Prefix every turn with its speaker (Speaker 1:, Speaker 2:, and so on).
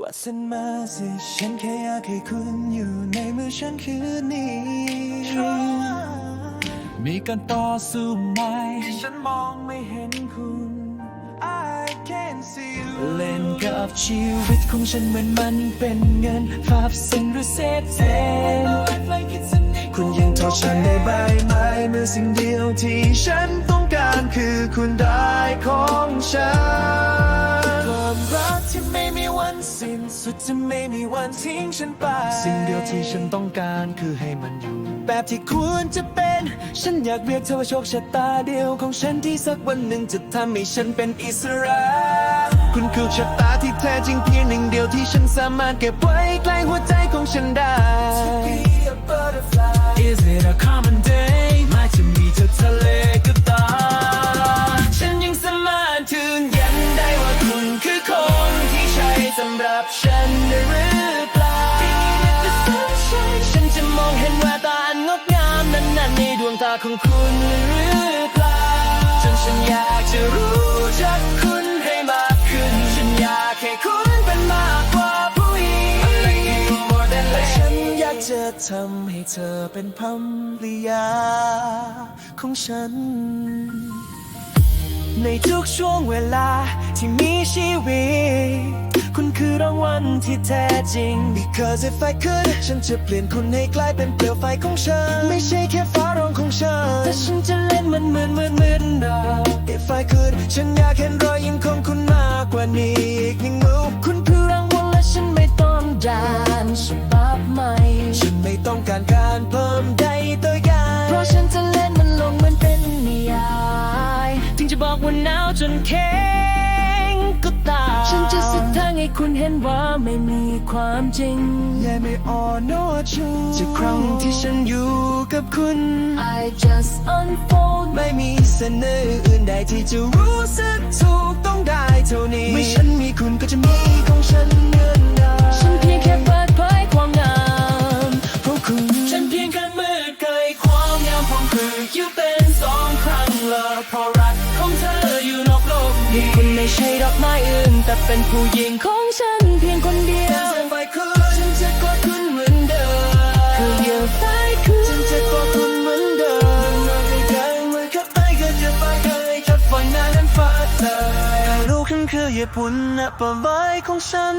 Speaker 1: ว่าฉันมาสิฉันแค่อยากให้คุณอยู่ในมือฉันคืนนี้ มีการต่อสู้ไหมที่ฉันมองไม่เห็นคุณ I can see you เล่นกับชีวิตของฉันเหมือนมันเป็นเงินภาพสินหรือเศษเศษคุณยังโทษฉันในใบไม้เมื่อสิ่งเดียวที่ฉันต้องการคือคุณได้ของฉัน สิ้นสุดจะไม่มีวันทิ้งฉันไป สิ่งเดียวที่ฉันต้องการคือให้มันอยู่ แบบที่ควรจะเป็น ฉันอยากเรียกเธอว่าโชคชะตาเดียวของฉันที่สักวันหนึ่งจะทำให้ฉันเป็นอิสระ คุณคือชะตาที่แท้จริงเพียงหนึ่งเดียวที่ฉันสามารถเก็บไว้ใกล้หัวใจของฉันได้ งตาของคุณหรือเปล่า จนฉันอยากจะรู้จักคุณให้มากขึ้น ฉันอยากให้คุณเป็นมากกว่าผู้หญิงและฉันอยากจะทำให้เธอเป็นภรรยาของฉัน ในทุกช่วงเวลาที่มีชีวิตคุณคือรางวัลที่แท้จริง Because if I could ฉันจะเปลี่ยนคุณให้กลายเป็นเปลวไฟของฉัน ไม่ใช่แค่ฟ้าร้อง มันเหมือนเหมือนเหมือนดาว If I could ฉันอยากเห็นรอยยิ้มของคุณมากกว่านี้อีกหนึ่งมือคุณคือรางวัลและฉันไม่ต้องการฉบับใหม่ฉันไม่ต้องการการเพิ่มใดตัวอย่างเพราะฉันจะเล่นมันลงเหมือนเป็นนิยายถึงจะบอกว่าหนาวจนแค่ คุณเห็นว่าไม่มีความจริง Yeah ไม่อ่อนโน้ชูจากครั้งที่ฉันอยู่กับคุณ
Speaker 2: I just unfold
Speaker 1: ไม่มีเสน่ห์อื่นใดที่จะรู้สึกถูกต้องได้เท่านี้ไม่ฉันมีคุณก็จะมีของฉันเหมือนเดิม
Speaker 2: ฉันเพียงแค่เปิดเผยความงาม
Speaker 1: เพราะคุณ ฉันเพียงแค่มืดไกลความงามของคืออยู่เป็นสองครั้งและเพราะรักของเธออยู่ นี่
Speaker 2: คุณไม่ใช่ดอกไม้อื่น แต่เป็นผู้หญิงของฉันเพียงคนเดียว
Speaker 1: ฉันไปคืนฉันจะกอดคุณเหมือนเดิม
Speaker 2: คือเหยื่อไปคือ
Speaker 1: ฉันจะกอดคุณเหมือนเดิมเมื่อใกล้ๆเมื่อเข้าไปก็จะไปเคยจะฝันนานนั้นฟ้าเธอรู้ขึ้นคือญี่ปุ่นนะปะไว้ของฉัน